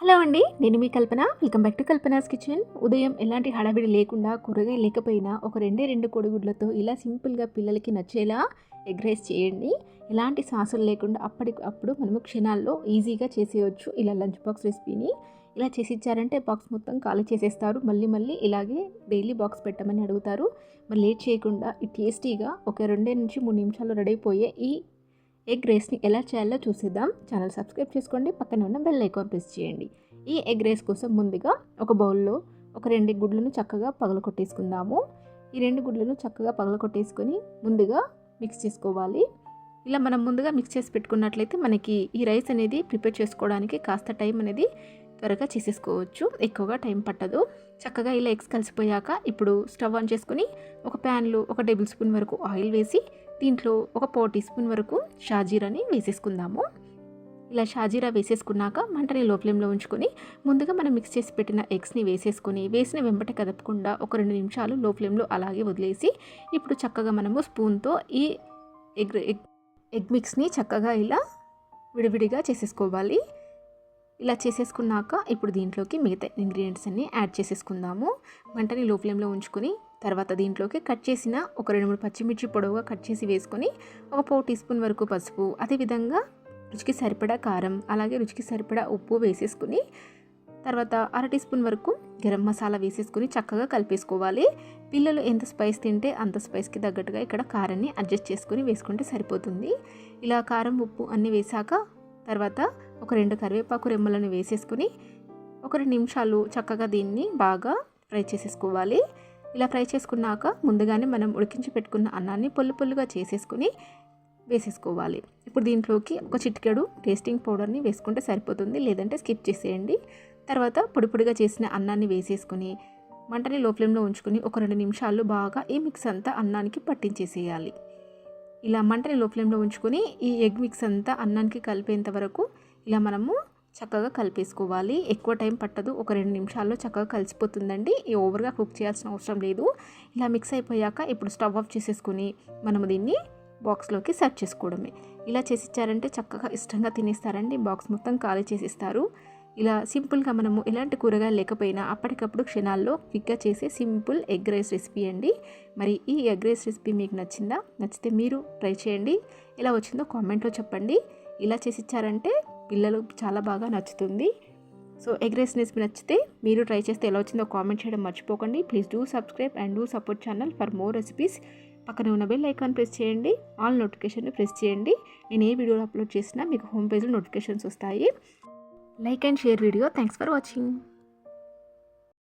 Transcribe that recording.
Hello అండి నేను మీ Kalpana. Welcome back to Kalpana's kitchen. ఉదయం ఎలాంటి హడావిడి లేకుండా కూరగాయలు లేకపోయినా ఒక రెండే రెండు కోడిగుడ్లతో ఇలా సింపుల్గా పిల్లలకి నచ్చేలా ఎగ్ రైస్ చేయండి. ఎలాంటి సాసులు లేకుండా అప్పటికి అప్పుడు మనము క్షణాల్లో ఈజీగా చేసేయచ్చు ఇలా లంచ్ బాక్స్ రెసిపీని. ఇలా చేసి ఇచ్చారంటే బాక్స్ మొత్తం ఖాళీ చేసేస్తారు. మళ్ళీ మళ్ళీ ఇలాగే డైలీ బాక్స్ పెట్టమని అడుగుతారు. మరి లేట్ చేయకుండా ఈ టేస్టీగా ఒక రెండే నుంచి మూడు నిమిషాలు రెడీ అయిపోయే ఈ ఎగ్ రైస్ని ఎలా చేయాలో చూసేద్దాం. ఛానల్ సబ్స్క్రైబ్ చేసుకోండి. పక్కన ఉన్న బెల్ ఐకాన్ ప్రెస్ చేయండి. ఈ ఎగ్ రైస్ కోసం ముందుగా ఒక బౌల్లో ఒక రెండు గుడ్లను చక్కగా పగలకొట్టేసుకుందాము ఈ రెండు గుడ్లను చక్కగా పగలకొట్టేసుకొని ముందుగా మిక్స్ చేసుకోవాలి. ఇలా మనం ముందుగా మిక్స్ చేసి పెట్టుకున్నట్లయితే మనకి ఈ రైస్ అనేది ప్రిపేర్ చేసుకోవడానికి కాస్త టైం అనేది త్వరగా చేసేసుకోవచ్చు. ఎక్కువగా టైం పట్టదు. చక్కగా ఇలా ఎగ్స్ కలిసిపోయాక ఇప్పుడు స్టవ్ ఆన్ చేసుకుని ఒక ప్యాన్లో ఒక టేబుల్ స్పూన్ వరకు ఆయిల్ వేసి దీంట్లో ఒక పో టీ స్పూన్ వరకు షాజీరాని వేసేసుకుందాము. ఇలా షాజీరా వేసేసుకున్నాక మంటని లో ఫ్లేమ్లో ఉంచుకొని ముందుగా మనం మిక్స్ చేసి పెట్టిన ఎగ్స్ని వేసేసుకొని వేసిన వెంబట కదపకుండా ఒక రెండు నిమిషాలు లో ఫ్లేమ్లో అలాగే వదిలేసి ఇప్పుడు చక్కగా మనము స్పూన్తో ఈ ఎగ్ ఎగ్ ఎగ్ మిక్స్ని చక్కగా ఇలా విడివిడిగా చేసేసుకోవాలి. ఇలా చేసేసుకున్నాక ఇప్పుడు దీంట్లోకి మిగతా ఇంగ్రీడియంట్స్ అన్నీ యాడ్ చేసేసుకుందాము. మంటని లో ఫ్లేమ్లో ఉంచుకొని తర్వాత దీంట్లోకి కట్ చేసిన ఒక రెండు మూడు పచ్చిమిర్చి పొడవుగా కట్ చేసి వేసుకొని ఒక పావు టీ స్పూన్ వరకు పసుపు అదేవిధంగా రుచికి సరిపడా కారం అలాగే రుచికి సరిపడా ఉప్పు వేసేసుకుని తర్వాత అర టీ స్పూన్ వరకు గరం మసాలా వేసేసుకుని చక్కగా కలిపేసుకోవాలి. పిల్లలు ఎంత స్పైస్ తింటే అంత స్పైస్కి తగ్గట్టుగా ఇక్కడ కారాన్ని అడ్జస్ట్ చేసుకుని వేసుకుంటే సరిపోతుంది. ఇలా కారం ఉప్పు అన్నీ వేసాక తర్వాత ఒక రెండు కరివేపాకు రెమ్మలను వేసేసుకుని ఒక రెండు నిమిషాలు చక్కగా దీన్ని బాగా ఫ్రై చేసేసుకోవాలి. ఇలా ఫ్రై చేసుకున్నాక ముందుగానే మనం ఉడికించి పెట్టుకున్న అన్నాన్ని పొల్లు పొల్లుగా చేసేసుకుని వేసేసుకోవాలి. ఇప్పుడు దీంట్లోకి ఒక చిటికెడు టేస్టింగ్ పౌడర్ని వేసుకుంటే సరిపోతుంది. లేదంటే స్కిప్ చేసేయండి. తర్వాత పొడి పొడిగా చేసిన అన్నాన్ని వేసేసుకుని మంటని లో ఫ్లేమ్లో ఉంచుకొని ఒక రెండు నిమిషాలు బాగా ఈ మిక్స్ అంతా అన్నానికి పట్టించేసేయాలి. ఇలా మంటని లో ఫ్లేమ్లో ఉంచుకొని ఈ ఎగ్ మిక్స్ అంతా అన్నానికి కలిపేంత వరకు ఇలా మనము చక్కగా కలిపేసుకోవాలి. ఎక్కువ టైం పట్టదు. ఒక రెండు నిమిషాల్లో చక్కగా కలిసిపోతుందండి. ఈ ఓవర్గా కుక్ చేయాల్సిన అవసరం లేదు. ఇలా మిక్స్ అయిపోయాక ఇప్పుడు స్టవ్ ఆఫ్ చేసేసుకుని మనము దీన్ని బాక్స్లోకి సర్వ్ చేసుకోవడమే. ఇలా చేసి ఇచ్చారంటే చక్కగా ఇష్టంగా తినేస్తారండి. బాక్స్ మొత్తం ఖాళీ చేసిస్తారు. ఇలా సింపుల్గా మనము ఎలాంటి కూరగాయలు లేకపోయినా అప్పటికప్పుడు క్షణాల్లో క్విక్గా చేసే సింపుల్ ఎగ్ రైస్ రెసిపీ అండి. మరి ఈ ఎగ్ రైస్ రెసిపీ మీకు నచ్చిందా? నచ్చితే మీరు ట్రై చేయండి. ఎలా వచ్చిందో కామెంట్లో చెప్పండి. ఇలా చేసి పిల్లలు చాలా బాగా నచ్చుతుంది. సో ఎగ్ రైస్ రెసిపీ నచ్చితే మీరు ట్రై చేస్తే ఎలా వచ్చిందో కామెంట్ చేయడం మర్చిపోకండి. Please do subscribe and do support channel for more recipes పక్కన ఉన్న బెల్ ఐకాన్ ప్రెస్ చేయండి. ఆల్ నోటిఫికేషన్ ప్రెస్ చేయండి. నేను ఏ వీడియోలు అప్లోడ్ చేసినా మీకు హోమ్ పేజ్లో నోటిఫికేషన్స్ వస్తాయి. Like and share video thanks for watching